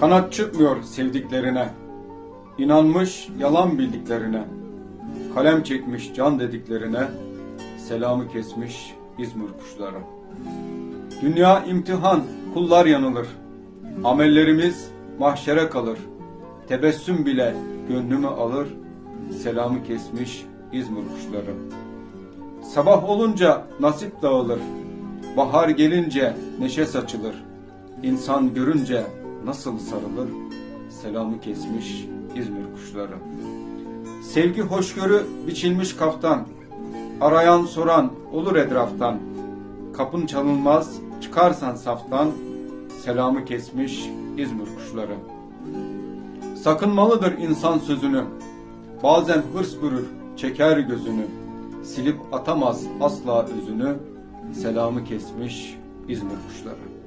Kanat çıkmıyor sevdiklerine, inanmış yalan bildiklerine, kalem çekmiş can dediklerine, selamı kesmiş İzmir kuşları. Dünya imtihan, kullar yanılır. Amellerimiz mahşere kalır. Tebessüm bile gönlümü alır. Selamı kesmiş İzmir kuşları. Sabah olunca nasip dağılır. Bahar gelince neşe saçılır. İnsan görünce nasıl sarılır? Selamı kesmiş İzmir kuşları. Sevgi hoşgörü biçilmiş kaftan. Arayan soran olur etraftan. Kapın çalınmaz çıkarsan saftan. Selamı kesmiş İzmir kuşları. Sakınmalıdır insan sözünü. Bazen hırs bürür, çeker gözünü. Silip atamaz asla özünü. Selamı kesmiş İzmir kuşları.